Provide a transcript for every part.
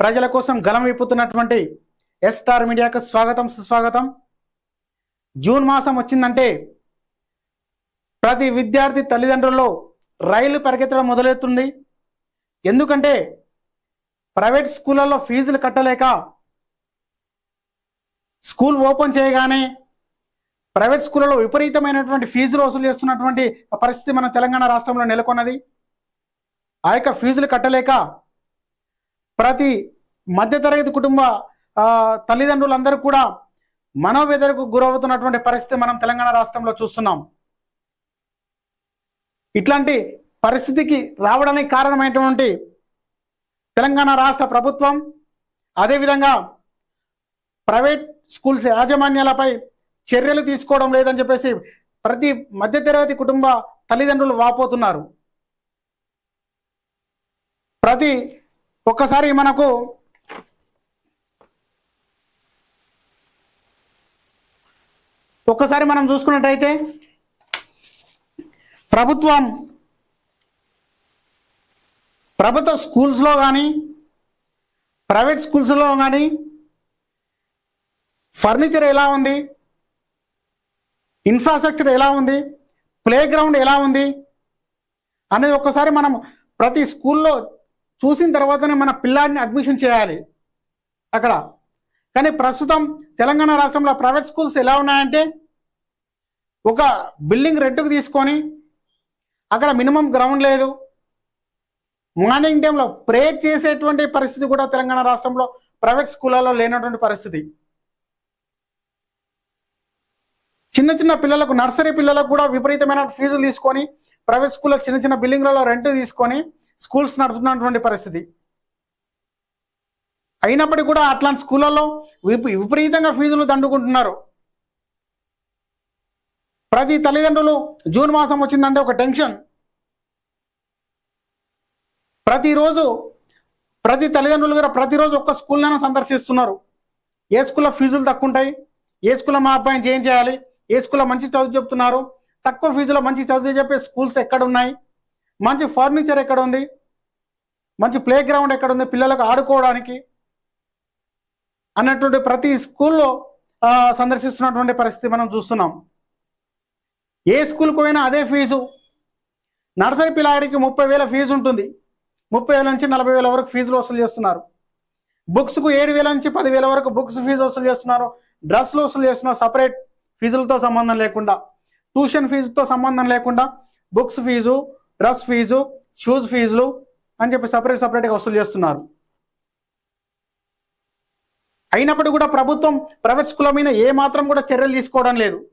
ప్రజల కోసం గలం విప్పుతున్నటువంటి ఎస్టార్ మీడియాకు స్వాగతం సుస్వాగతం. జూన్ మాసం వచ్చిందంటే ప్రతి విద్యార్థి తల్లిదండ్రుల్లో రైలు పరిగెత్తడం మొదలెత్తుంది ఎందుకంటే ప్రైవేట్ స్కూళ్ళల్లో ఫీజులు కట్టలేక స్కూల్ ఓపెన్ చేయగానే ప్రైవేట్ స్కూళ్ళలో విపరీతమైనటువంటి ఫీజులు వసూలు చేస్తున్నటువంటి పరిస్థితి మన తెలంగాణ రాష్ట్రంలో నెలకొన్నది. ఆ యొక్క ఫీజులు కట్టలేక ప్రతి మధ్యతరగతి కుటుంబ తల్లిదండ్రులందరూ కూడా మనోవేదనకు గురవుతున్నటువంటి పరిస్థితి మనం తెలంగాణ రాష్ట్రంలో చూస్తున్నాం. ఇట్లాంటి పరిస్థితికి రావడానికి కారణమైనటువంటి తెలంగాణ రాష్ట్ర ప్రభుత్వం అదేవిధంగా ప్రైవేట్ స్కూల్స్ యాజమాన్యాలపై చర్యలు తీసుకోవడం లేదని చెప్పేసి ప్రతి మధ్యతరగతి కుటుంబ తల్లిదండ్రులు వాపోతున్నారు. ప్రతి ఒక్కసారి మనకు ఒక్కసారి మనం చూసుకున్నట్టయితే ప్రభుత్వం ప్రభుత్వ స్కూల్స్లో కానీ ప్రైవేట్ స్కూల్స్లో కానీ ఫర్నిచర్ ఎలా ఉంది? ఇన్ఫ్రాస్ట్రక్చర్ ఎలా ఉంది? ప్లే గ్రౌండ్ ఎలా ఉంది? అనేది ఒక్కసారి మనం ప్రతి స్కూల్లో చూసిన తర్వాతనే మన పిల్లాడిని అడ్మిషన్ చేయాలి. అక్కడ. కానీ ప్రస్తుతం తెలంగాణ రాష్ట్రంలో ప్రైవేట్ స్కూల్స్ ఎలా ఉన్నాయంటే ఒక బిల్డింగ్ రెంట్కు తీసుకొని అక్కడ మినిమం గ్రౌండ్ లేదు. మార్నింగ్ టైంలో ప్రేయర్ చేసేటువంటి పరిస్థితి కూడా తెలంగాణ రాష్ట్రంలో ప్రైవేట్ స్కూళ్ళలో లేనటువంటి పరిస్థితి. చిన్న చిన్న పిల్లలకు నర్సరీ పిల్లలకు కూడా విపరీతమైన ఫీజులు తీసుకొని ప్రైవేట్ స్కూల్లో చిన్న చిన్న బిల్డింగ్లలో రెంట్ తీసుకొని స్కూల్స్ నడుపుతున్నటువంటి పరిస్థితి. అయినప్పటికీ కూడా అట్లాంటి స్కూళ్ళల్లో విప- విపరీతంగా ఫీజులు దండుకుంటున్నారు. ప్రతి తల్లిదండ్రులు జూన్ మాసం వచ్చిందంటే ఒక టెన్షన్. ప్రతిరోజు ప్రతి తల్లిదండ్రులు కూడా ప్రతిరోజు ఒక్క స్కూల్లోనే సందర్శిస్తున్నారు. ఏ స్కూల్లో ఫీజులు తక్కువ ఉంటాయి ఏ స్కూల్లో మా అబ్బాయిని చేయం చేయాలి? ఏ స్కూల్లో మంచి చదువు చెప్తున్నారు? తక్కువ ఫీజులో మంచి చదువు చెప్పే స్కూల్స్ ఎక్కడ ఉన్నాయి మంచి ఫర్నిచర్ ఎక్కడ ఉంది మంచి ప్లే గ్రౌండ్ ఎక్కడ ఉంది పిల్లలకు ఆడుకోవడానికి అన్నటువంటి ప్రతి స్కూల్లో సందర్శిస్తున్నటువంటి పరిస్థితి మనం చూస్తున్నాం. ఏ స్కూల్కి పోయినా అదే ఫీజు. నర్సరీ పిల్లాడికి ముప్పై వేల ఫీజు ఉంటుంది. ముప్పై వేల నుంచి నలభై వేల వరకు ఫీజులు వసూలు చేస్తున్నారు. బుక్స్కు ఏడు వేల నుంచి పదివేల వరకు బుక్స్ ఫీజు వసూలు చేస్తున్నారు. డ్రెస్లు వసూలు చేస్తున్నారు. సపరేట్ ఫీజులతో సంబంధం లేకుండా. ట్యూషన్ ఫీజుతో సంబంధం లేకుండా books fees dress fees shoes ఫీజులు అని చెప్పి సపరేట్ సపరేట్గా వసూలు చేస్తున్నారు. అయినప్పుడు కూడా ప్రభుత్వం ప్రైవేట్ స్కూళ్ళ మీద ఏ మాత్రం కూడా చర్యలు తీసుకోవడం లేదు.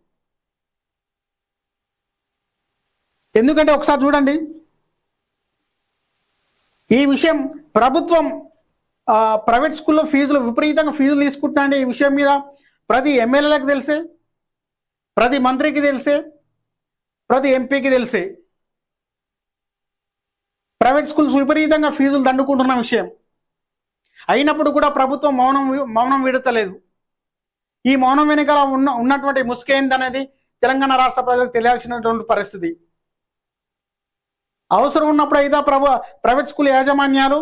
ఎందుకంటే ఒకసారి చూడండి. ఈ విషయం ప్రభుత్వం ప్రైవేట్ స్కూల్లో ఫీజులు విపరీతంగా ఫీజులు తీసుకుంటున్నాయండి. ఈ విషయం మీద ప్రతి ఎమ్మెల్యేలకు తెలిసే ప్రతి మంత్రికి తెలిసే ప్రతి ఎంపీకి తెలిసే. ప్రైవేట్ స్కూల్స్ విపరీతంగా ఫీజులు దండుకుంటున్న విషయం. అయినప్పుడు కూడా ప్రభుత్వం మౌనం మౌనం విడతలేదు. ఈ మౌనం వెనుకల ఉన్న ఉన్నటువంటి ముసుకేందనేది తెలంగాణ రాష్ట్ర ప్రజలకు తెలియాల్సినటువంటి పరిస్థితి. అవసరం ఉన్నప్పుడు అయితే ప్రభు ప్రైవేట్ స్కూల్ యాజమాన్యాలు?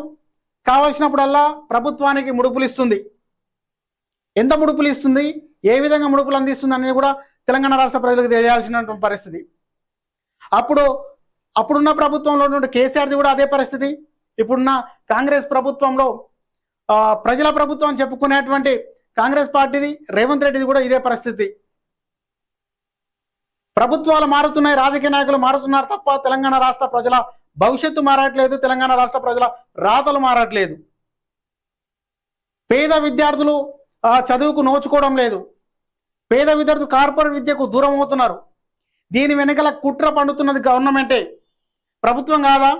కావలసినప్పుడల్లా ప్రభుత్వానికి ముడుపులు ఇస్తుంది ఎంత ముడుపులు ఇస్తుంది ఏ విధంగా ముడుపులు అందిస్తుంది అనేది కూడా తెలంగాణ రాష్ట్ర ప్రజలకు తెలియాల్సినటువంటి పరిస్థితి. అప్పుడు అప్పుడున్న ప్రభుత్వంలో ఉన్నటువంటి కేసీఆర్ది కూడా అదే పరిస్థితి. ఇప్పుడున్న కాంగ్రెస్ ప్రభుత్వంలో ప్రజల ప్రభుత్వం అని చెప్పుకునేటువంటి కాంగ్రెస్ పార్టీది రేవంత్ రెడ్డిది కూడా ఇదే పరిస్థితి. ప్రభుత్వాలు మారుతున్నాయి రాజకీయ నాయకులు మారుతున్నారు తప్ప తెలంగాణ రాష్ట్ర ప్రజల భవిష్యత్తు మారట్లేదు తెలంగాణ రాష్ట్ర ప్రజల రాతలు మారట్లేదు. పేద విద్యార్థులు చదువుకు నోచుకోవడం లేదు. పేద విద్యార్థులు కార్పొరేట్ విద్యకు దూరం అవుతున్నారు. దీని వెనుకల కుట్ర పండుతున్నది గవర్నమెంటే. ప్రభుత్వం కాదా?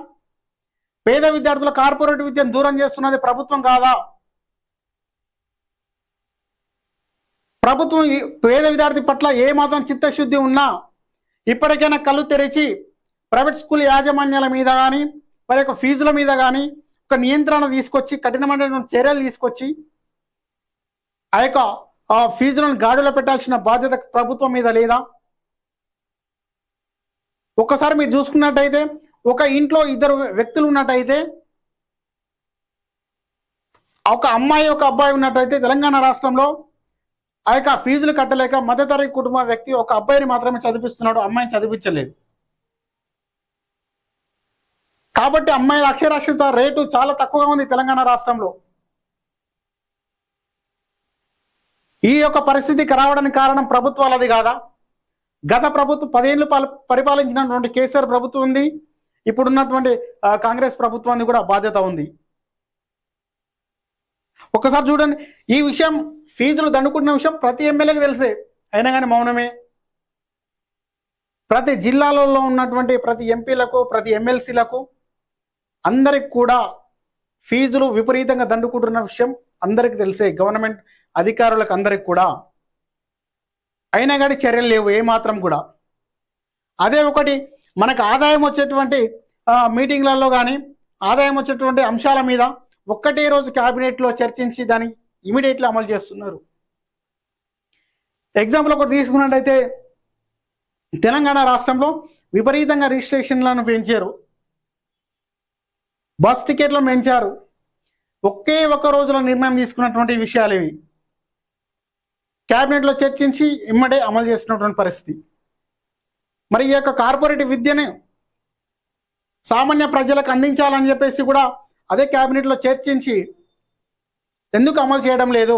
పేద విద్యార్థుల కార్పొరేట్ విద్యను దూరం చేస్తున్నది ప్రభుత్వం కాదా? ప్రభుత్వం పేద విద్యార్థి పట్ల ఏ మాత్రం చిత్తశుద్ధి ఉన్నా ఇప్పటికైనా కళ్ళు తెరిచి ప్రైవేట్ స్కూల్ యాజమాన్యాల మీద కానీ వారి యొక్క ఫీజుల మీద కానీ ఒక నియంత్రణ తీసుకొచ్చి కఠినమైనటువంటి చర్యలు తీసుకొచ్చి ఆ యొక్క ఫీజులను గాడిలో పెట్టాల్సిన బాధ్యత ప్రభుత్వం మీద లేదా? ఒక్కసారి మీరు చూసుకున్నట్టయితే ఒక ఇంట్లో ఇద్దరు వ్యక్తులు ఉన్నట్టయితే ఒక అమ్మాయి ఒక అబ్బాయి ఉన్నట్టయితే తెలంగాణ రాష్ట్రంలో ఆ యొక్క ఫీజులు కట్టలేక మధ్యతరగతి కుటుంబ వ్యక్తి ఒక అబ్బాయిని మాత్రమే చదివిస్తున్నాడు అమ్మాయిని చదివించలేదు. కాబట్టి అమ్మాయిల అక్షరాస్యత రేటు చాలా తక్కువగా ఉంది తెలంగాణ రాష్ట్రంలో. ఈ యొక్క పరిస్థితికి రావడానికి కారణం ప్రభుత్వాలది కాదా? గత ప్రభుత్వం పదేళ్ళు పాల- పరిపాలించినటువంటి కేసీఆర్ ప్రభుత్వం ఉంది. ఇప్పుడున్నటువంటి కాంగ్రెస్ ప్రభుత్వానికి కూడా బాధ్యత ఉంది. ఒక్కసారి చూడండి ఈ విషయం ఫీజులు దండుకుంటున్న విషయం ప్రతి ఎమ్మెల్యేకి తెలిసే అయినా కానీ మౌనమే. ప్రతి జిల్లాలలో ఉన్నటువంటి ప్రతి ఎంపీలకు ప్రతి ఎమ్మెల్సీలకు అందరికి కూడా ఫీజులు విపరీతంగా దండుకుంటున్న విషయం అందరికి తెలిసే గవర్నమెంట్ అధికారులకు అందరికి కూడా. అయినా కానీ చర్యలు లేవు ఏమాత్రం కూడా. అదే ఒకటి మనకు ఆదాయం వచ్చేటువంటి మీటింగ్లలో కానీ ఆదాయం వచ్చేటువంటి అంశాల మీద ఒక్కటే రోజు క్యాబినెట్లో చర్చించి దాన్ని ఇమీడియట్లీ అమలు చేస్తున్నారు. ఎగ్జాంపుల్ ఒకటి తీసుకున్నట్టయితే తెలంగాణ రాష్ట్రంలో విపరీతంగా రిజిస్ట్రేషన్లను పెంచారు. బస్ టికెట్లను పెంచారు. ఒకే ఒక్క రోజులో నిర్ణయం తీసుకున్నటువంటి విషయాలు ఇవి. క్యాబినెట్లో చర్చించి ఇమ్మడే అమలు చేస్తున్నటువంటి పరిస్థితి. మరి ఈ యొక్క కార్పొరేట్ విద్యను సామాన్య ప్రజలకు అందించాలని చెప్పేసి కూడా అదే క్యాబినెట్లో చర్చించి ఎందుకు అమలు చేయడం లేదు?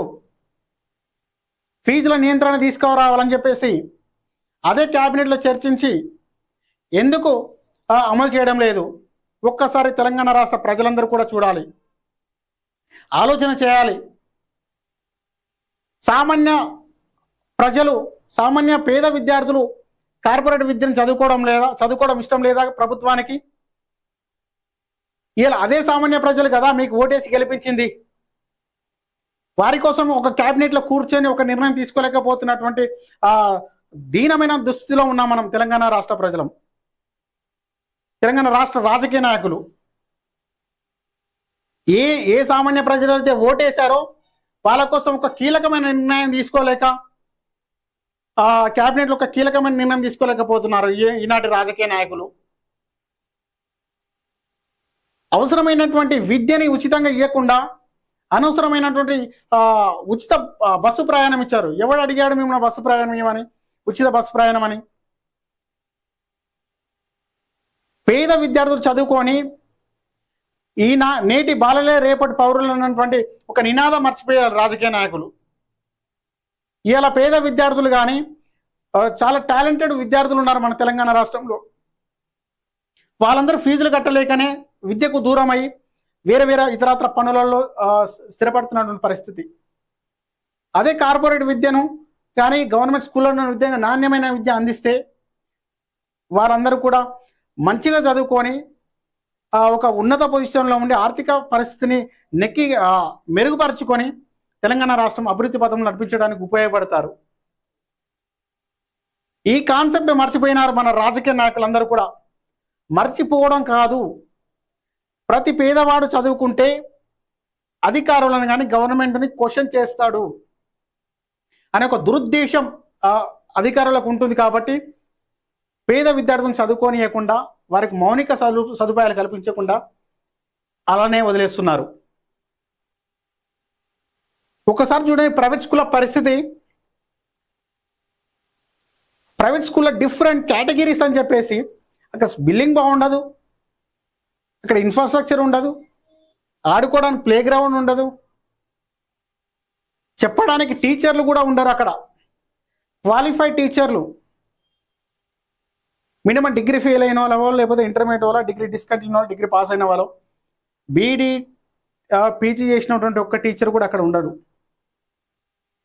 ఫీజుల నియంత్రణ తీసుకురావాలని చెప్పేసి అదే క్యాబినెట్లో చర్చించి ఎందుకు అమలు చేయడం లేదు? ఒక్కసారి తెలంగాణ రాష్ట్ర ప్రజలందరూ కూడా చూడాలి. ఆలోచన చేయాలి. సామాన్య ప్రజలు సామాన్య పేద విద్యార్థులు కార్పొరేట్ విద్యను చదువుకోవడం లేదా చదువుకోవడం ఇష్టం లేదా ప్రభుత్వానికి? ఇలా అదే సామాన్య ప్రజలు కదా మీకు ఓటేసి గెలిపించింది. వారి కోసం ఒక క్యాబినెట్లో కూర్చొని ఒక నిర్ణయం తీసుకోలేకపోతున్నటువంటి ఆ దీనమైన దుస్థితిలో ఉన్నాం మనం తెలంగాణ రాష్ట్ర ప్రజలం. తెలంగాణ రాష్ట్ర రాజకీయ నాయకులు. ఏ ఏ సామాన్య ప్రజలు అయితే ఓటేశారో వాళ్ళ కోసం ఒక కీలకమైన నిర్ణయం తీసుకోలేక ఆ క్యాబినెట్లో ఒక కీలకమైన నిర్ణయం తీసుకోలేకపోతున్నారు ఈ- ఈనాటి రాజకీయ నాయకులు. అవసరమైనటువంటి విద్యని ఉచితంగా ఇవ్వకుండా అనవసరమైనటువంటి ఉచిత బస్సు ప్రయాణం ఇచ్చారు. ఎవడు అడిగాడు మిమ్మల్ని బస్సు ప్రయాణం ఇవ్వమని? ఉచిత బస్సు ప్రయాణం అని? పేద విద్యార్థులు చదువుకొని ఈయన నేటి బాలలే రేపటి పౌరులు అన్నటువంటి ఒక నినాదం మర్చిపోయారు రాజకీయ నాయకులు. ఇలా పేద విద్యార్థులు కానీ చాలా టాలెంటెడ్ విద్యార్థులు ఉన్నారు మన తెలంగాణ రాష్ట్రంలో. వాళ్ళందరూ ఫీజులు కట్టలేకనే విద్యకు దూరం అయి వేరే వేరే ఇతరత్ర పనులలో స్థిరపడుతున్నటువంటి పరిస్థితి. అదే కార్పొరేట్ విద్యను కానీ గవర్నమెంట్ స్కూల్లో ఉన్న విద్య నాణ్యమైన విద్య అందిస్తే వారందరూ కూడా మంచిగా చదువుకొని ఒక ఉన్నత పొజిషన్లో ఉండి ఆర్థిక పరిస్థితిని నెక్కి మెరుగుపరుచుకొని తెలంగాణ రాష్ట్రం అభివృద్ధి పథం నడిపించడానికి ఉపయోగపడతారు. ఈ కాన్సెప్ట్ మర్చిపోయినారు మన రాజకీయ నాయకులందరూ కూడా. మర్చిపోవడం కాదు. ప్రతి పేదవాడు చదువుకుంటే అధికారులను కానీ గవర్నమెంట్ని క్వశ్చన్ చేస్తాడు. అనే ఒక దురుద్దేశం అధికారులకు ఉంటుంది కాబట్టి పేద విద్యార్థులను చదువుకోనియకుండా వారికి మౌలిక సదు సదుపాయాలు కల్పించకుండా అలానే వదిలేస్తున్నారు. ఒకసారి చూడండి ప్రైవేట్ స్కూల్ పరిస్థితి. ప్రైవేట్ స్కూల్లో డిఫరెంట్ కేటగిరీస్ అని చెప్పేసి అక్కడ బిల్డింగ్ బాగుండదు. అక్కడ ఇన్ఫ్రాస్ట్రక్చర్ ఉండదు. ఆడుకోవడానికి ప్లే గ్రౌండ్ ఉండదు. చెప్పడానికి టీచర్లు కూడా ఉండరు అక్కడ. క్వాలిఫైడ్ టీచర్లు మినిమం డిగ్రీ ఫెయిల్ అయిన వాళ్ళు లేకపోతే ఇంటర్మీడియట్ వాళ్ళ డిగ్రీ డిస్కంటిన్యూ వాళ్ళు డిగ్రీ పాస్ అయిన వాళ్ళు. బీడీ పీజీ చేసినటువంటి ఒక్క టీచర్ కూడా అక్కడ ఉండడు.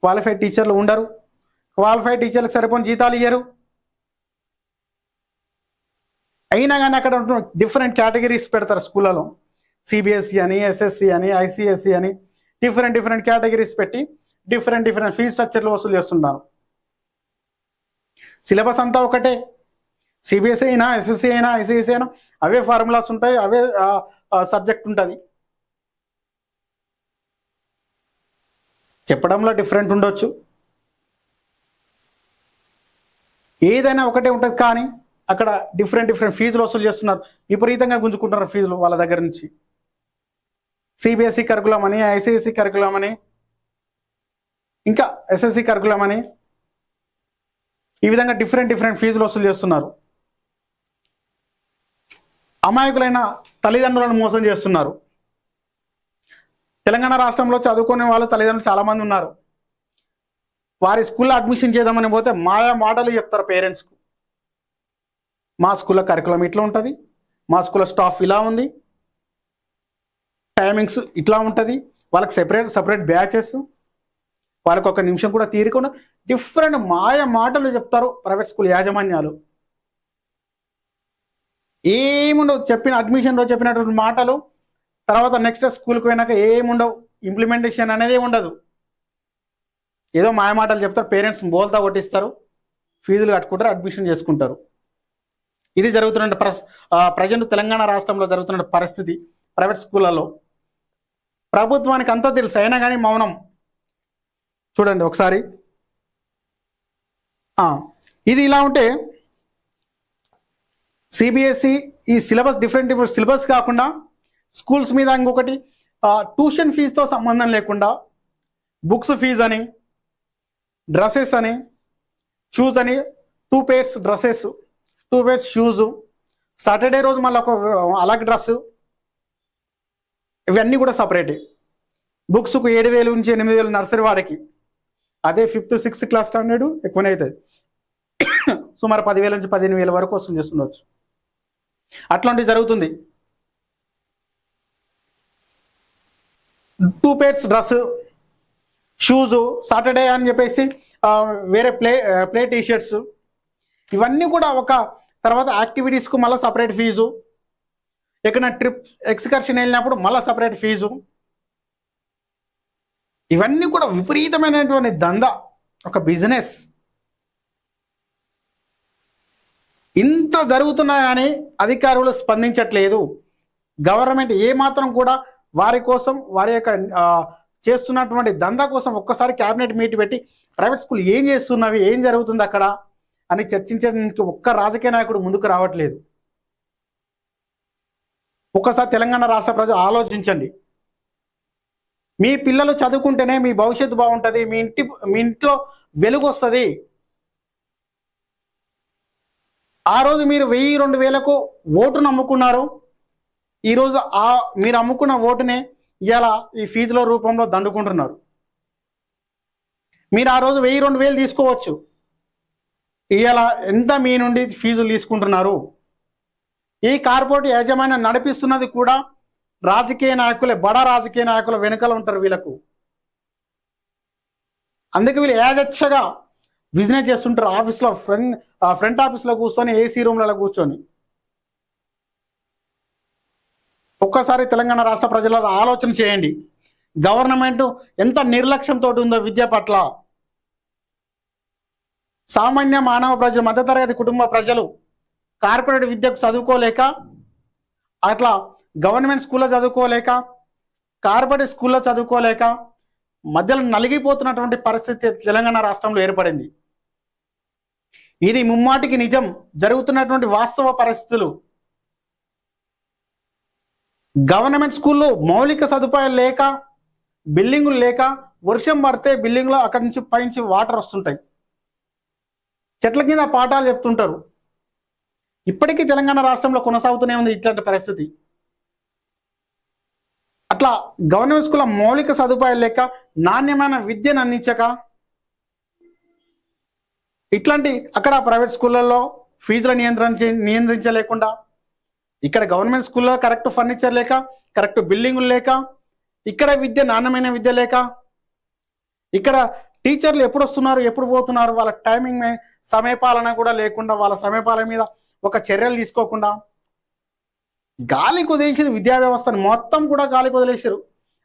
క్వాలిఫైడ్ టీచర్లు ఉండరు. క్వాలిఫైడ్ టీచర్లకు సరిపోని జీతాలు ఇయ్యరు. అయినా కానీ అక్కడ డిఫరెంట్ కేటగిరీస్ పెడతారు స్కూళ్ళలో. సిబిఎస్ఈ అని ఎస్ఎస్సి అని ఐసిఎస్సి అని డిఫరెంట్ డిఫరెంట్ కేటగిరీస్ పెట్టి డిఫరెంట్ డిఫరెంట్ ఫీజ్ స్ట్రక్చర్లు వసూలు చేస్తున్నారు. సిలబస్ అంతా ఒకటే. సిబిఎస్ఈ అయినా ఎస్ఎస్సి అయినా ఐసిఎస్సి అయినా అవే ఫార్ములాస్ ఉంటాయి అవే సబ్జెక్ట్ ఉంటుంది. చెప్పడంలో డిఫరెంట్ ఉండొచ్చు. ఏదైనా ఒకటే ఉంటుంది కానీ అక్కడ డిఫరెంట్ డిఫరెంట్ ఫీజులు వసూలు చేస్తున్నారు. విపరీతంగా గుంజుకుంటున్నారు ఫీజులు వాళ్ళ దగ్గర నుంచి. సిబిఎస్ఈ కరికులం అని ఐసిఎస్సి కరికులం అని ఇంకా ఎస్ఎస్సి కరికులం అని ఈ విధంగా డిఫరెంట్ డిఫరెంట్ ఫీజులు వసూలు చేస్తున్నారు. అమాయకులైన తల్లిదండ్రులను మోసం చేస్తున్నారు. తెలంగాణ రాష్ట్రంలో చదువుకునే వాళ్ళు తల్లిదండ్రులు చాలామంది ఉన్నారు. వారి స్కూల్లో అడ్మిషన్ చేద్దామని పోతే మాయా మాటలు చెప్తారు పేరెంట్స్కు మా స్కూల్లో కరికులం ఇట్లా ఉంటుంది మా స్కూల్లో స్టాఫ్ ఇలా ఉంది టైమింగ్స్ ఇట్లా ఉంటుంది వాళ్ళకి సెపరేట్ సపరేట్ బ్యాచెస్ వాళ్ళకి ఒక నిమిషం కూడా తీరకుండా డిఫరెంట్ మాయ మాటలు చెప్తారు ప్రైవేట్ స్కూల్ యాజమాన్యాలు. ఏముండవు చెప్పిన అడ్మిషన్లో చెప్పినటువంటి మాటలు తర్వాత నెక్స్ట్ స్కూల్కి పోయినాక ఏముండవు ఇంప్లిమెంటేషన్ అనేది ఉండదు. ఏదో మాయమాటలు చెప్తారు. పేరెంట్స్ బోల్తా కొట్టిస్తారు. ఫీజులు కట్టుకుంటారు అడ్మిషన్ చేసుకుంటారు. ఇది జరుగుతున్న ప్రస్ ప్రజెంట్ తెలంగాణ రాష్ట్రంలో జరుగుతున్న పరిస్థితి ప్రైవేట్ స్కూళ్ళలో ప్రభుత్వానికి అంతా తెలుసు. అయినా కానీ మౌనం. చూడండి ఒకసారి. ఇది ఇలా ఉంటే సిబిఎస్ఈ ఈ సిలబస్ డిఫరెంట్ డిఫరెంట్ సిలబస్ కాకుండా స్కూల్స్ మీద ఇంకొకటి ట్యూషన్ ఫీజుతో సంబంధం లేకుండా బుక్స్ ఫీజు అని డ్రెస్సెస్ అని షూస్ అని two pairs dresses two pairs shoes Saturday రోజు మళ్ళీ ఒక అలాగే డ్రెస్సు ఇవన్నీ కూడా సపరేటే. బుక్స్కు ఏడు వేలు నుంచి ఎనిమిది వేలు నర్సరీ వాడికి. అదే ఫిఫ్త్ సిక్స్త్ క్లాస్ స్టాండర్డ్ ఎక్కువనే అవుతుంది. సుమారు పదివేల నుంచి పదిహేను వేల వరకు వసూలు చేస్తుండొచ్చు. అట్లాంటివి జరుగుతుంది. Two pairs dress shoes Saturday అని చెప్పేసి వేరే ప్లే ప్లే టీ షర్ట్స్ ఇవన్నీ కూడా ఒక తర్వాత యాక్టివిటీస్కు మళ్ళీ సపరేట్ ఫీజు. ఎక్కడైనా ట్రిప్ ఎక్స్కర్షన్ వెళ్ళినప్పుడు మళ్ళీ సపరేట్ ఫీజు. ఇవన్నీ కూడా విపరీతమైనటువంటి దంద. ఒక బిజినెస్. ఇంత జరుగుతున్నా కానీ అధికారులు స్పందించట్లేదు. గవర్నమెంట్ ఏ మాత్రం కూడా వారి కోసం వారి యొక్క చేస్తున్నటువంటి దందా కోసం ఒక్కసారి క్యాబినెట్ మీట్ పెట్టి ప్రైవేట్ స్కూల్ ఏం చేస్తున్నవి? ఏం జరుగుతుంది అక్కడ? అని చర్చించడానికి ఒక్క రాజకీయ నాయకుడు ముందుకు రావట్లేదు. ఒక్కసారి తెలంగాణ రాష్ట్ర ప్రజలు ఆలోచించండి. మీ పిల్లలు చదువుకుంటేనే మీ భవిష్యత్తు బాగుంటుంది మీ ఇంటి మీ ఇంట్లో వెలుగు వస్తుంది. ఆ రోజు మీరు వెయ్యి రెండు వేలకు ఓటు నమ్ముకున్నారు. ఈరోజు ఆ మీరు అమ్ముకున్న ఓటునే ఇలా ఈ ఫీజుల రూపంలో దండుకుంటున్నారు. మీరు ఆ రోజు వెయ్యి రెండు వేలు తీసుకోవచ్చు. ఇలా ఎంత మీ నుండి ఫీజులు తీసుకుంటున్నారు? ఈ కార్పొరేట్ యాజమాన్యం నడిపిస్తున్నది కూడా రాజకీయ నాయకులే బడా రాజకీయ నాయకుల వెనుకలు ఉంటారు వీళ్ళకు. అందుకే వీళ్ళు ఏదచ్చగా బిజినెస్ చేస్తుంటారు. ఆఫీస్లో ఫ్రంట్ ఫ్రంట్ ఆఫీస్లో కూర్చొని ఏసీ రూమ్లలో కూర్చొని. ఒక్కసారి తెలంగాణ రాష్ట్ర ప్రజల ఆలోచన చేయండి. గవర్నమెంట్ ఎంత నిర్లక్ష్యంతో ఉందో విద్య పట్ల. సామాన్య మానవ ప్రజలు మధ్యతరగతి కుటుంబ ప్రజలు కార్పొరేట్ విద్యకు చదువుకోలేక అట్లా గవర్నమెంట్ స్కూల్లో చదువుకోలేక కార్పొరేట్ స్కూల్లో చదువుకోలేక మధ్యలో నలిగిపోతున్నటువంటి పరిస్థితి తెలంగాణ రాష్ట్రంలో ఏర్పడింది. ఇది ముమ్మాటికి నిజం. జరుగుతున్నటువంటి వాస్తవ పరిస్థితులు గవర్నమెంట్ స్కూల్లో మౌలిక సదుపాయాలు లేక బిల్డింగులు లేక వర్షం పడితే బిల్డింగ్లో అక్కడి నుంచి పైనుంచి వాటర్ వస్తుంటాయి. చెట్ల కింద పాఠాలు చెప్తుంటారు. ఇప్పటికీ తెలంగాణ రాష్ట్రంలో కొనసాగుతూనే ఉంది ఇట్లాంటి పరిస్థితి. అట్లా గవర్నమెంట్ స్కూల్ మౌలిక సదుపాయాలు లేక నాణ్యమైన విద్యను అందించక ఇట్లాంటి అక్కడ ప్రైవేట్ స్కూళ్ళల్లో ఫీజుల నియంత్రణ నియంత్రించలేకుండా ఇక్కడ గవర్నమెంట్ స్కూల్లో కరెక్ట్ ఫర్నిచర్ లేక కరెక్ట్ బిల్డింగులు లేక ఇక్కడ విద్య నాణ్యమైన విద్య లేక ఇక్కడ టీచర్లు ఎప్పుడు వస్తున్నారు ఎప్పుడు పోతున్నారు వాళ్ళ టైమింగ్ సమయపాలన కూడా లేకుండా వాళ్ళ సమయపాలన మీద ఒక చర్యలు తీసుకోకుండా గాలికి వదిలేసిన విద్యా వ్యవస్థను మొత్తం కూడా గాలికి వదిలేసారు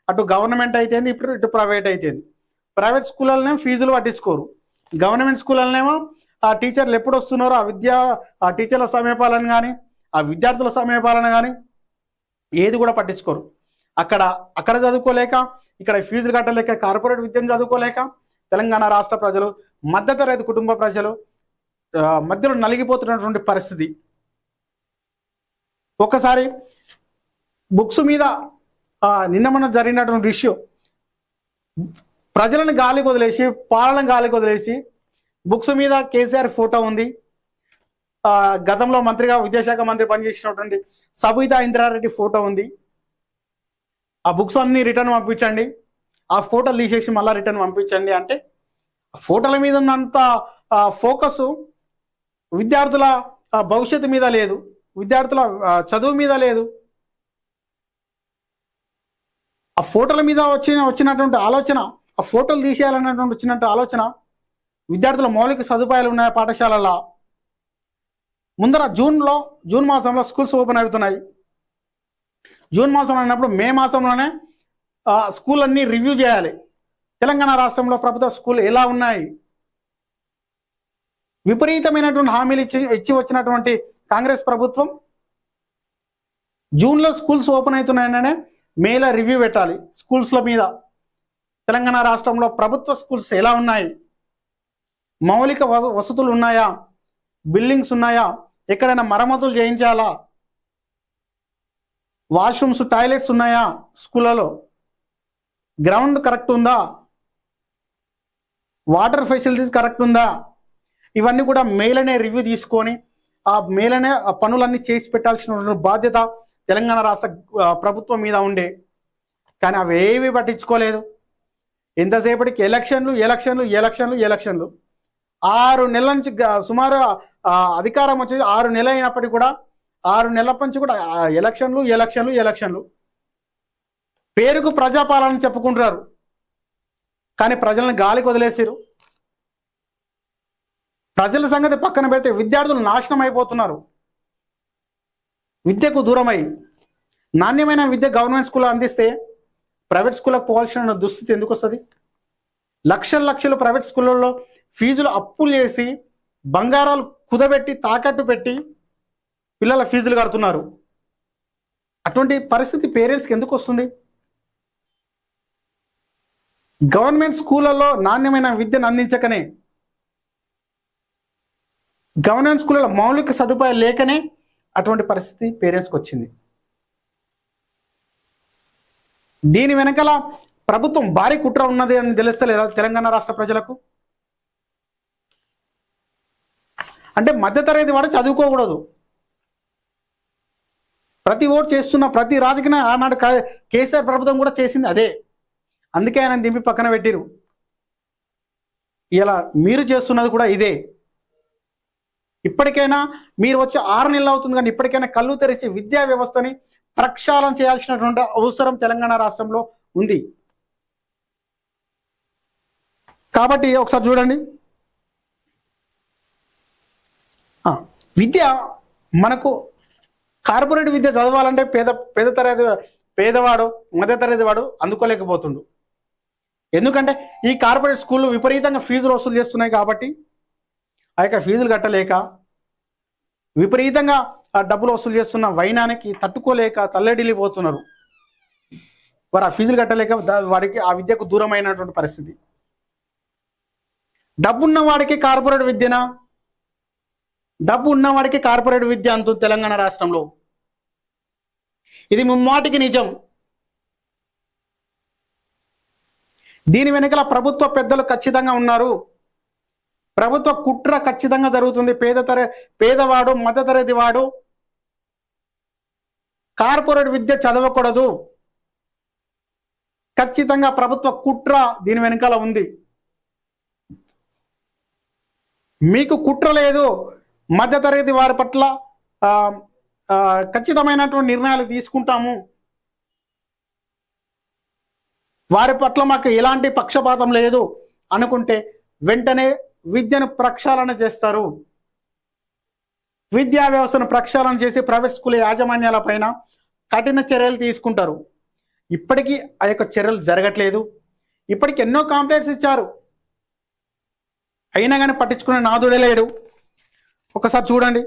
అటు గవర్నమెంట్ అయితేంది ఇప్పుడు ఇటు ప్రైవేట్ అయితేంది. ప్రైవేట్ స్కూళ్ళనే ఫీజులు పట్టించుకోరు. గవర్నమెంట్ స్కూళ్ళనేమో ఆ టీచర్లు ఎప్పుడు వస్తున్నారో ఆ విద్యా ఆ టీచర్ల సమయపాలన కానీ ఆ విద్యార్థుల సమయపాలన కానీ ఏది కూడా పట్టించుకోరు. అక్కడ అక్కడ చదువుకోలేక ఇక్కడ ఫీజులు కట్టలేక కార్పొరేట్ విద్యను చదువుకోలేక తెలంగాణ రాష్ట్ర ప్రజలు మధ్యతరగతి కుటుంబ ప్రజలు మధ్యలో నలిగిపోతున్నటువంటి పరిస్థితి. ఒక్కసారి బుక్స్ మీద నిన్న మొన్న జరిగినటువంటి ఇష్యూ ప్రజలను గాలికి వదిలేసి పాలన గాలికి వదిలేసి బుక్స్ మీద కేసీఆర్ ఫోటో ఉంది. గతంలో మంత్రిగా విద్యాశాఖ మంత్రి పనిచేసినటువంటి సబితా ఇంద్రారెడ్డి ఫోటో ఉంది. ఆ బుక్స్ అన్ని రిటర్న్ పంపించండి. ఆ ఫోటోలు తీసేసి మళ్ళీ రిటర్న్ పంపించండి అంటే ఆ ఫోటోల మీద ఉన్నంత ఫోకస్ విద్యార్థుల భవిష్యత్తు మీద లేదు. విద్యార్థుల చదువు మీద లేదు. ఆ ఫోటోల మీద వచ్చిన వచ్చినటువంటి ఆలోచన ఆ ఫోటోలు తీసేయాలన్నటువంటి వచ్చినట్టు ఆలోచన విద్యార్థుల మౌలిక సదుపాయాలు ఉన్నాయి పాఠశాలల్లో ముందర జూన్లో జూన్ మాసంలో స్కూల్స్ ఓపెన్ అవుతున్నాయి. జూన్ మాసం అయినప్పుడు మే మాసంలోనే స్కూల్ అన్ని రివ్యూ చేయాలి. తెలంగాణ రాష్ట్రంలో ప్రభుత్వ స్కూల్ ఎలా ఉన్నాయి? విపరీతమైనటువంటి హామీలు ఇచ్చి ఇచ్చి వచ్చినటువంటి కాంగ్రెస్ ప్రభుత్వం జూన్లో స్కూల్స్ ఓపెన్ అవుతున్నాయనే మేలో రివ్యూ పెట్టాలి స్కూల్స్ల మీద. తెలంగాణ రాష్ట్రంలో ప్రభుత్వ స్కూల్స్ ఎలా ఉన్నాయి? మౌలిక వ- వసతులు ఉన్నాయా? బిల్డింగ్స్ ఉన్నాయా? ఎక్కడైనా మరమ్మతులు చేయించాలా? వాష్రూమ్స్ టాయిలెట్స్ ఉన్నాయా స్కూళ్ళలో? గ్రౌండ్ కరెక్ట్ ఉందా? వాటర్ ఫెసిలిటీస్ కరెక్ట్ ఉందా? ఇవన్నీ కూడా మేలనే రివ్యూ తీసుకొని ఆ మేలనే ఆ పనులన్నీ చేసి పెట్టాల్సిన బాధ్యత తెలంగాణ రాష్ట్ర ప్రభుత్వం మీద ఉండే. కానీ అవి ఏవి పట్టించుకోలేదు. ఎంతసేపటికి ఎలక్షన్లు ఎలక్షన్లు ఎలక్షన్లు ఎలక్షన్లు. ఆరు నెలల నుంచి సుమారు అధికారం వచ్చి ఆరు నెలలు అయినప్పటికీ కూడా ఆరు నెలల నుంచి కూడా ఎలక్షన్లు ఎలక్షన్లు ఎలక్షన్లు. పేరుకు ప్రజాపాలన చెప్పుకుంటున్నారు. కానీ ప్రజలను గాలికి వదిలేసారు ప్రజల సంగతి పక్కన పెడితే విద్యార్థులు నాశనం అయిపోతున్నారు. విద్యకు దూరమై నాణ్యమైన విద్య గవర్నమెంట్ స్కూల్లో అందిస్తే ప్రైవేట్ స్కూళ్ళకు పోవాల్సిన దుస్థితి ఎందుకు వస్తుంది? లక్షల లక్షలు ప్రైవేట్ స్కూళ్ళల్లో ఫీజులు అప్పులు చేసి బంగారాలు కుదబెట్టి తాకట్టు పెట్టి పిల్లల ఫీజులు కడుతున్నారు. అటువంటి పరిస్థితి పేరెంట్స్కి ఎందుకు వస్తుంది? గవర్నమెంట్ స్కూళ్ళల్లో నాణ్యమైన విద్యను అందించకనే గవర్నమెంట్ స్కూళ్ళలో మౌలిక సదుపాయాలు లేకనే అటువంటి పరిస్థితి పేరెంట్స్కి వచ్చింది. దీని వెనకాల ప్రభుత్వం భారీ కుట్ర ఉన్నది అని తెలుస్తలేదా తెలంగాణ రాష్ట్ర ప్రజలకు? అంటే మధ్యతరగతి వాడు చదువుకోకూడదు. ప్రతి ఓటు చేస్తున్న ప్రతి రాజకీయ ఆనాడు కేసీఆర్ ప్రభుత్వం కూడా చేసింది అదే. అందుకే ఆయన దింపి పక్కన పెట్టిరు. ఇలా మీరు చేస్తున్నది కూడా ఇదే. ఇప్పటికైనా మీరు వచ్చి ఆరు నెలలు అవుతుంది కానీ ఇప్పటికైనా కళ్ళు తెరిచి విద్యా వ్యవస్థని ప్రక్షాళన చేయాల్సినటువంటి అవసరం తెలంగాణ రాష్ట్రంలో ఉంది. కాబట్టి ఒకసారి చూడండి ఆ, విద్య మనకు కార్పొరేట్ విద్య చదవాలంటే పేద పేద తరగతి పేదవాడు మధ్య తరగతి వాడు అందుకోలేకపోతుండు. ఎందుకంటే ఈ కార్పొరేట్ స్కూళ్ళు విపరీతంగా ఫీజులు వసూలు చేస్తున్నాయి కాబట్టి ఆ యొక్క ఫీజులు కట్టలేక విపరీతంగా ఆ డబ్బులు వసూలు చేస్తున్న వైనానికి తట్టుకోలేక తల్లడిల్లిపోతున్నారు. వారు ఆ ఫీజులు కట్టలేక వాడికి ఆ విద్యకు దూరమైనటువంటి పరిస్థితి. డబ్బున్న వాడికి కార్పొరేట్ విద్యనా? డబ్బు ఉన్నవాడికి కార్పొరేట్ విద్య అంటుంది తెలంగాణ రాష్ట్రంలో. ఇది ముమ్మాటికి నిజం. దీని వెనుకల ప్రభుత్వ పెద్దలు ఖచ్చితంగా ఉన్నారు. ప్రభుత్వ కుట్ర ఖచ్చితంగా జరుగుతుంది. పేద తర పేదవాడు మధ్యతరగతి వాడు కార్పొరేట్ విద్య చదవకూడదు. ఖచ్చితంగా ప్రభుత్వ కుట్ర దీని వెనకాల ఉంది. మీకు కుట్ర లేదు. మధ్యతరగతి వారి పట్ల ఖచ్చితమైనటువంటి నిర్ణయాలు తీసుకుంటాము. వారి పట్ల మాకు ఎలాంటి పక్షపాతం లేదు అనుకుంటే వెంటనే విద్యను ప్రక్షాళన చేస్తారు. విద్యా వ్యవస్థను ప్రక్షాళన చేసి ప్రైవేట్ స్కూల్ యాజమాన్యాల పైన కఠిన చర్యలు తీసుకుంటారు. ఇప్పటికీ ఆ యొక్క చర్యలు జరగట్లేదు. ఇప్పటికి ఎన్నో కాంప్లైంట్స్ ఇచ్చారు. అయినా కానీ పట్టించుకునే నాదుడే లేడు. ఒకసారి చూడండి.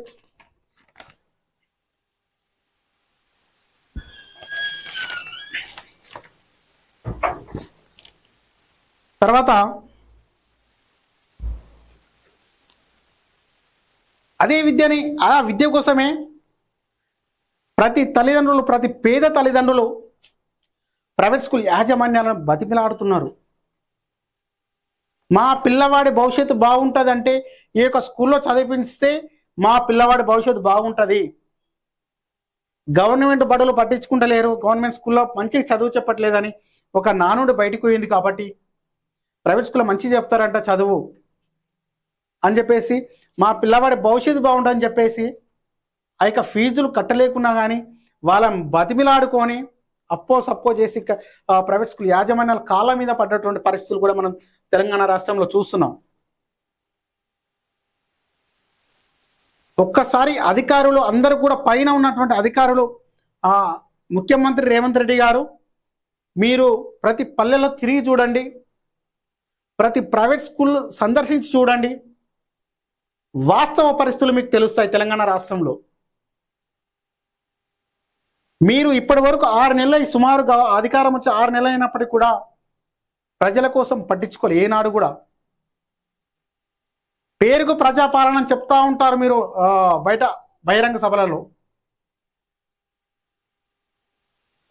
తర్వాత అదే విద్యని ఆ విద్య కోసమే ప్రతి తల్లిదండ్రులు ప్రతి పేద తల్లిదండ్రులు ప్రైవేట్ స్కూల్ యాజమాన్యాలను బతిమిలాడుతున్నారు. మా పిల్లవాడి భవిష్యత్తు బాగుంటుంది అంటే ఈ యొక్క స్కూల్లో చదివిస్తే మా పిల్లవాడి భవిష్యత్తు బాగుంటుంది. గవర్నమెంట్ బడులు పట్టించుకుంటలేరు. గవర్నమెంట్ స్కూల్లో మంచిగా చదువు చెప్పట్లేదని ఒక నానుడు బయటకు పోయింది కాబట్టి ప్రైవేట్ స్కూల్లో మంచి చెప్తారంట చదువు అని చెప్పేసి మా పిల్లవాడి భవిష్యత్తు బాగుంటుందని చెప్పేసి ఆ యొక్క ఫీజులు కట్టలేకున్నా కానీ వాళ్ళని బతిమిలాడుకొని అప్పో సప్పో చేసి ప్రైవేట్ స్కూల్ యాజమాన్యాల కాళ్ళ మీద పడ్డటువంటి పరిస్థితులు కూడా మనం తెలంగాణ రాష్ట్రంలో చూస్తున్నాం. ఒక్కసారి అధికారులు అందరూ కూడా పైన ఉన్నటువంటి అధికారులు ఆ ముఖ్యమంత్రి రేవంత్ రెడ్డి గారు మీరు ప్రతి పల్లెలో తిరిగి చూడండి. ప్రతి ప్రైవేట్ స్కూల్ సందర్శించి చూడండి. వాస్తవ పరిస్థితులు మీకు తెలుస్తాయి తెలంగాణ రాష్ట్రంలో. మీరు ఇప్పటి వరకు ఆరు నెలలు సుమారుగా అధికారం వచ్చి ఆరు నెలలు అయినప్పటికీ కూడా ప్రజల కోసం పట్టించుకోలే. ఏనాడు కూడా పేరుకు ప్రజాపాలన చెప్తా ఉంటారు మీరు బయట బహిరంగ సభలలో.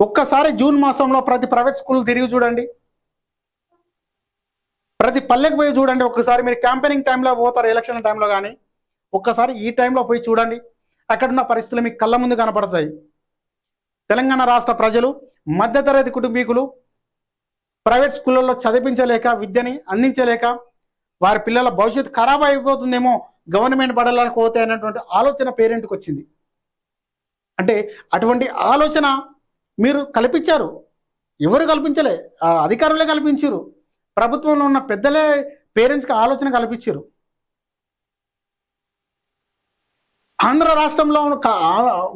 ఒక్కసారి జూన్ మాసంలో ప్రతి ప్రైవేట్ స్కూల్ తిరిగి చూడండి. ప్రతి పల్లెకి పోయి చూడండి. ఒక్కసారి మీరు క్యాంపెయినింగ్ టైంలో పోతారు ఎలక్షన్ టైంలో కానీ. ఒక్కసారి ఈ టైంలో పోయి చూడండి. అక్కడున్న పరిస్థితులు మీకు కళ్ళ ముందు కనపడతాయి. తెలంగాణ రాష్ట్ర ప్రజలు మధ్యతరగతి కుటుంబీకులు ప్రైవేట్ స్కూళ్ళల్లో చదివించలేక విద్యని అందించలేక వారి పిల్లల భవిష్యత్తు ఖరాబ్ అయిపోతుందేమో గవర్నమెంట్ బడలకు పోతే అనేటువంటి ఆలోచన పేరెంట్కి వచ్చింది. అంటే అటువంటి ఆలోచన మీరు కల్పించారు. ఎవరు కల్పించలే ఆ అధికారులే కల్పించారు. ప్రభుత్వంలో ఉన్న పెద్దలే పేరెంట్స్కి ఆలోచన కల్పించారు. ఆంధ్ర రాష్ట్రంలో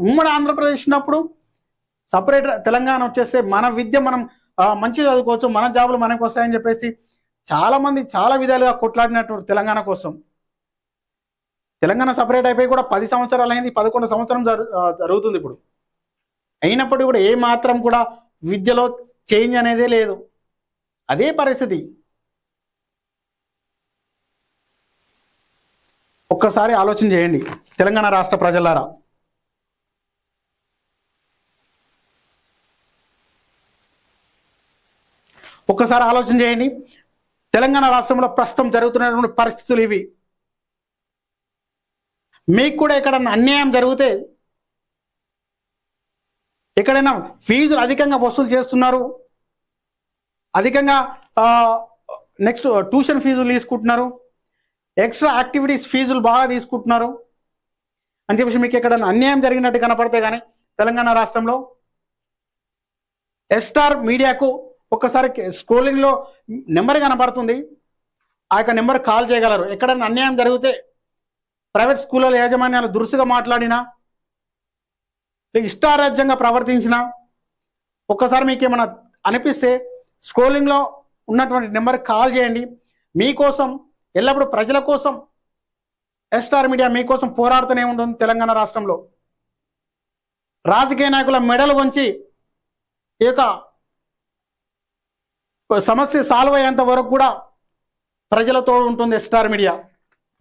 ఉమ్మడి ఆంధ్రప్రదేశ్ ఉన్నప్పుడు సపరేట్ తెలంగాణ వచ్చేస్తే మన విద్య మనం మంచి మంచిగా చదువుకోవచ్చు మన జాబులు మనకు వస్తాయని చెప్పేసి చాలా మంది చాలా విధాలుగా కొట్లాడినట్టు తెలంగాణ కోసం. తెలంగాణ సపరేట్ అయిపోయి కూడా పది సంవత్సరాలు అయింది పదకొండు సంవత్సరం జరుగుతుంది ఇప్పుడు. అయినప్పటికీ కూడా ఏ మాత్రం కూడా విద్యలో చేంజ్ అనేదే లేదు. అదే పరిస్థితి. ఒక్కసారి ఆలోచన చేయండి తెలంగాణ రాష్ట్ర ప్రజలారా. ఒక్కసారి ఆలోచన చేయండి. తెలంగాణ రాష్ట్రంలో ప్రస్తుతం జరుగుతున్నటువంటి పరిస్థితులు ఇవి. మీకు కూడా ఎక్కడన్నా అన్యాయం జరిగితే ఎక్కడైనా ఫీజులు అధికంగా వసూలు చేస్తున్నారు అధికంగా నెక్స్ట్ ట్యూషన్ ఫీజులు తీసుకుంటున్నారు ఎక్స్ట్రా యాక్టివిటీస్ ఫీజులు బాగా తీసుకుంటున్నారు అని చెప్పేసి మీకు ఎక్కడైనా అన్యాయం జరిగినట్టు కనపడితే కానీ తెలంగాణ రాష్ట్రంలో ఎస్టార్ మీడియాకు ఒక్కసారి స్క్రోలింగ్లో నెంబర్ కనబడుతుంది. ఆ యొక్క నెంబర్ కాల్ చేయగలరు. ఎక్కడైనా అన్యాయం జరిగితే ప్రైవేట్ స్కూళ్ళ యాజమాన్యాలు దురుసుగా మాట్లాడినా ఇష్టారాజ్యంగా ప్రవర్తించినా ఒక్కసారి మీకు ఏమైనా అనిపిస్తే స్క్రోలింగ్లో ఉన్నటువంటి నెంబర్ కాల్ చేయండి. మీకోసం ఎల్లప్పుడూ ప్రజల కోసం ఎస్టార్ మీడియా మీకోసం పోరాడుతూనే ఉంటుంది తెలంగాణ రాష్ట్రంలో. రాజకీయ నాయకుల మెడలు వంచి ఈ యొక్క సమస్య సాల్వ్ అయ్యేంత వరకు కూడా ప్రజలతో ఉంటుంది ఎస్టార్ మీడియా.